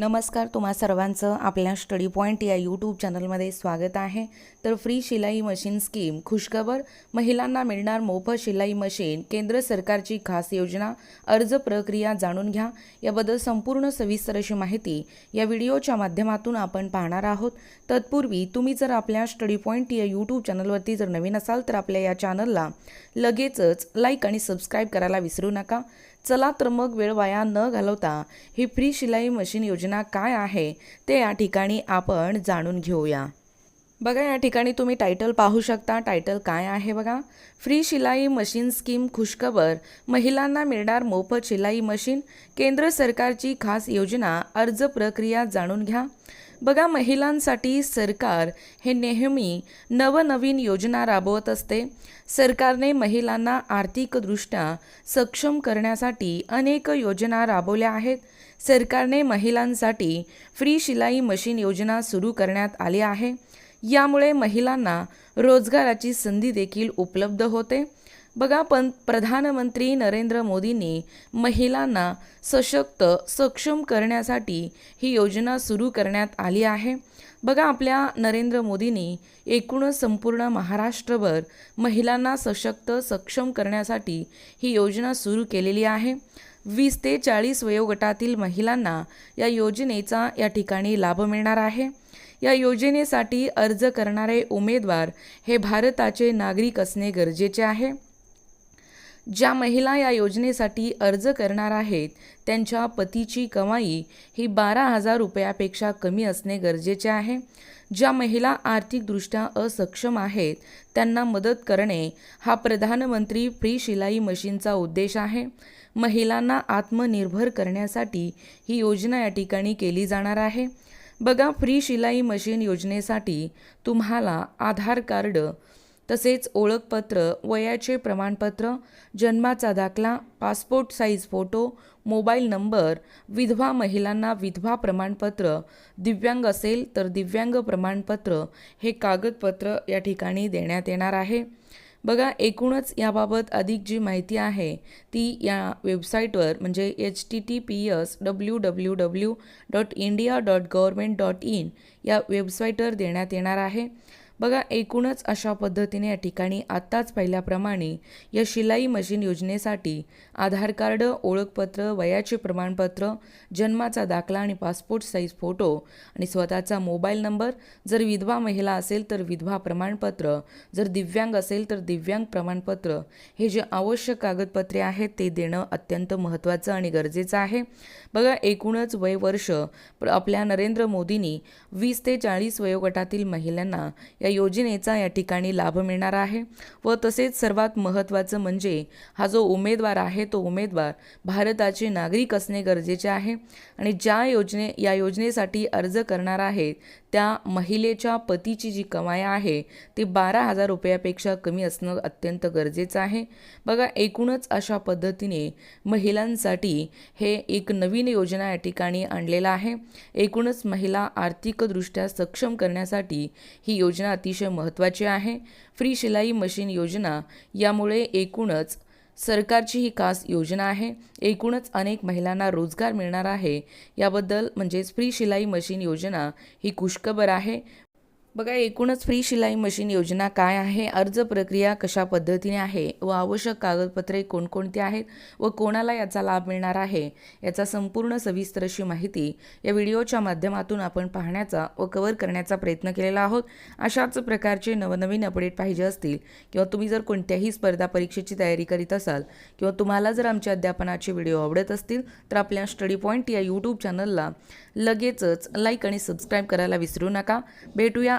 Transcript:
नमस्कार तुम्हा सर्वांचं आपल्या स्टडी पॉईंट या यूट्यूब चॅनलमध्ये स्वागत आहे. तर फ्री शिलाई मशीन स्कीम खुशखबर महिलांना मिळणार मोफत शिलाई मशीन केंद्र सरकारची खास योजना अर्ज प्रक्रिया जाणून घ्या. याबद्दल संपूर्ण सविस्तर अशी माहिती या व्हिडिओच्या माध्यमातून आपण पाहणार आहोत. तत्पूर्वी तुम्ही जर आपल्या स्टडी पॉईंट या यूट्यूब चॅनलवरती जर नवीन असाल तर आपल्या या चॅनलला लगेचच लाईक आणि सबस्क्राईब करायला विसरू नका. चला तर मग वेळ वाया न घालवता ही फ्री शिलाई मशीन योजना काय आहे ते या ठिकाणी आपण जाणून घेऊया. बघा या ठिकाणी तुम्ही टायटल पाहू शकता. टायटल काय आहे बघा? फ्री शिलाई मशीन स्कीम खुशखबर. महिलांना मिळणार मोफत शिलाई मशीन. केंद्र सरकारची खास योजना अर्ज प्रक्रिया जाणून घ्या. बघा महिलांसाठी सरकार हे नेहमी नवनवीन योजना राबवत असते. सरकारने महिलांना आर्थिकदृष्ट्या सक्षम करण्यासाठी अनेक योजना राबवल्या आहेत. सरकारने महिलांसाठी फ्री शिलाई मशीन योजना सुरू करण्यात आली आहे. यामुळे महिलांना रोजगाराची संधी देखील उपलब्ध होते. बघा पण प्रधानमंत्री नरेंद्र मोदींनी महिलांना सशक्त सक्षम करण्यासाठी ही योजना सुरू करण्यात आली आहे. बघा आपल्या नरेंद्र मोदींनी एकूणच संपूर्ण महाराष्ट्रभर महिलांना सशक्त सक्षम करण्यासाठी ही योजना सुरू केलेली आहे. वीस ते चाळीस वयोगटातील महिलांना या योजनेचा या ठिकाणी लाभ मिळणार आहे. या योजनेसाठी अर्ज करणारे उमेदवार हे भारताचे नागरिक असणे गरजेचे आहे. ज्या महिला या योजनेसाठी अर्ज करणार आहेत त्यांच्या पतीची कमाई ही बारा हजार रुपयापेक्षा कमी असणे गरजेचे आहे. ज्या महिला आर्थिकदृष्ट्या असक्षम आहेत त्यांना मदत करणे हा प्रधानमंत्री फ्री शिलाई मशीनचा उद्देश आहे. महिलांना आत्मनिर्भर करण्यासाठी ही योजना या ठिकाणी केली जाणार आहे. बघा फ्री शिलाई मशीन योजनेसाठी तुम्हाला आधार कार्ड तसेच ओळखपत्र वयाचे प्रमाणपत्र जन्माचा दाखला passport size photo mobile number विधवा महिलांना विधवा प्रमाणपत्र दिव्यांग असेल तर दिव्यांग प्रमाणपत्र हे कागदपत्र या ठिकाणी देण्यात येणार आहे. बघा एकूणच याबाबत अधिक जी माहिती आहे ती या वेबसाईटवर म्हणजे H T T P S W W W dot India dot government dot in या वेबसाईटवर देण्यात येणार आहे. बघा एकूणच अशा पद्धतीने या ठिकाणी आत्ताच पाहिल्याप्रमाणे या शिलाई मशीन योजनेसाठी आधार कार्ड ओळखपत्र वयाचे प्रमाणपत्र जन्माचा दाखला आणि पासपोर्ट साईज फोटो आणि स्वतःचा मोबाईल नंबर. जर विधवा महिला असेल तर विधवा प्रमाणपत्र. जर दिव्यांग असेल तर दिव्यांग प्रमाणपत्र. हे जे आवश्यक कागदपत्रे आहेत ते देणं अत्यंत महत्त्वाचं आणि गरजेचं आहे. बघा एकूणच वय वर्ष आपल्या नरेंद्र मोदींनी वीस ते चाळीस वयोगटातील महिलांना या योजनेचा या ठिकाणी लाभ मिळणार आहे व तसेच सर्वात महत्त्वाचं म्हणजे हा जो उमेदवार आहे तो उमेदवार भारताचे नागरिक असणे गरजेचे आहे आणि ज्या योजने या योजनेसाठी अर्ज करणार आहेत त्या महिलेच्या पतीची जी कमाई आहे ती बारा हजार रुपयापेक्षा कमी असणं अत्यंत गरजेचं आहे. बघा एकूणच अशा पद्धतीने महिलांसाठी हे एक नवीन योजना या ठिकाणी आणलेलं आहे. एकूणच महिला आर्थिकदृष्ट्या सक्षम करण्यासाठी ही योजना अतिशय महत्त्वाची आहे. फ्री शिलाई मशीन योजना यामुळे एकूणच सरकारची ही खास योजना आहे. एकूणच अनेक महिलांना रोजगार मिळणार आहे. याबद्दल म्हणजेच फ्री शिलाई मशीन योजना ही खुशखबर आहे. बघा एकूणच फ्री शिलाई मशीन योजना काय आहे? अर्ज प्रक्रिया कशा पद्धतीने आहे? व आवश्यक कागदपत्रे कोणकोणती आहेत? व कोणाला याचा लाभ मिळणार आहे? याचा संपूर्ण सविस्तर अशी माहिती या व्हिडिओच्या माध्यमातून आपण पाहण्याचा व कव्हर करण्याचा प्रयत्न केलेला आहोत. अशाच प्रकारचे नवनवीन अपडेट पाहिजे असतील किंवा तुम्ही जर कोणत्याही स्पर्धा परीक्षेची तयारी करीत असाल किंवा तुम्हाला जर आमच्या अध्यापनाचे व्हिडिओ आवडत असतील तर आपल्या स्टडी पॉईंट या यूट्यूब चॅनलला लगेचच लाईक आणि सबस्क्राईब करायला विसरू नका. भेटूया